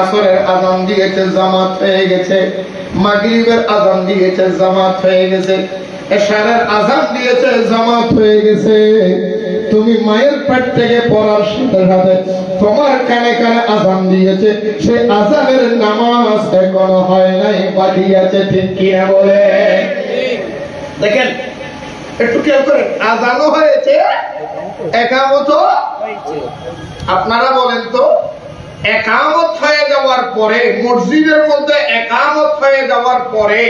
আসরের আজান দিয়েছে, জামাত হয়ে গেছে। মাগরিবের আজান দিয়েছে, জামাত হয়ে গেছে। এশারের আজান দিয়েছে, জামাত হয়ে গেছে। তুমি মায়ের পেট থেকে পড়ার সাথে সাথে তোমার কানে কানে আজান দিয়েছে। আজানের নামাজ এখনও হয় নাই, বাকি আছে ঠিক বলে। দেখেন, একটু খেয়াল করেন, আজানও হয়েছে একামত আপনারা বলেন তো একামত হয়ে যাওয়ার পরে মসজিদের মধ্যে একামত হয়ে যাওয়ার পরে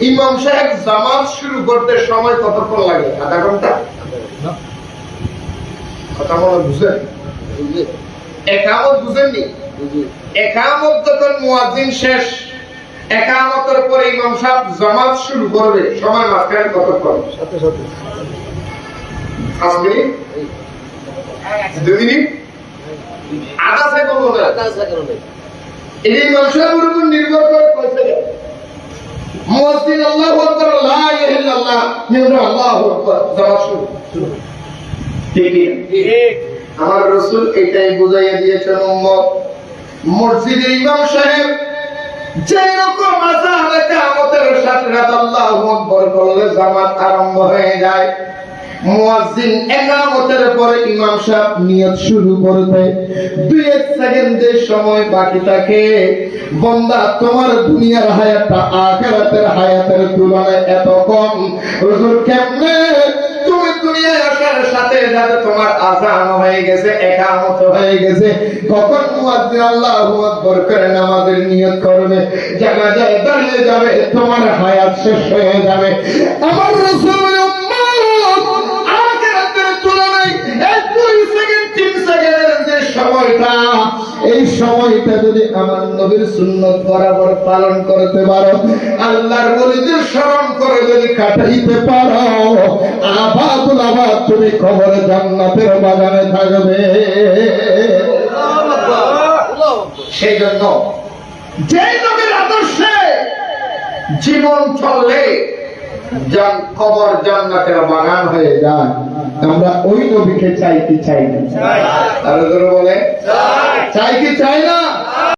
ইমাম সাহেব জামাত শুরু করতে সময় কতক্ষণ লাগে? আধা ঘণ্টা? কথা বলা বুঝেন একামত বুঝেননি? একামত যখন মুয়াজ্জিন শেষ একামতের পরে ইমাম সাহেব জামাত শুরু করবে। সময় মাঝখানে কতক্ষণ? পাঁচ মিনিট? দুই মিনিট? আধা সেকেন্ড না এই ইমাম সাহেবের উপর নির্ভর করে মুয়াজ্জিন আল্লাহু আকবার লা ইলাহা ইল্লাল্লাহ নিউরা আল্লাহু আকবার জামাত শুরু ঠিক কি আমার রসুল এটাই বুঝাইয়া দিয়েছেন উম্মত মসজিদে ইমাম সাহেব যে রকম আজান কামতের সাথে সাথে আল্লাহু আকবার বললে জামাত আরম্ভ হয়ে যায়। মুয়াজ্জিন নিয়ত করবে। তোমার দাঁড়িয়ে যাবে তোমার হায়াত শেষ হয়ে যাবে। আমার সময়টা, এই সময়টা যদি আমার নবীর সুন্নত বরাবর পালন করতে পারো, আল্লাহর বলিদের স্মরণ করে যদি কাটাইতে পারো, আবাদুল আবাদ তুমি খবরে জান্নাতের বাগানে থাকবে। সেই জন্য যে নবীর আদর্শে জীবন চললে কবর জান্নাতের বাগান হয়ে যায়। আমরা ওই নবীকে চাইতে চাই না। তারা বলে। চাই কি চাই না?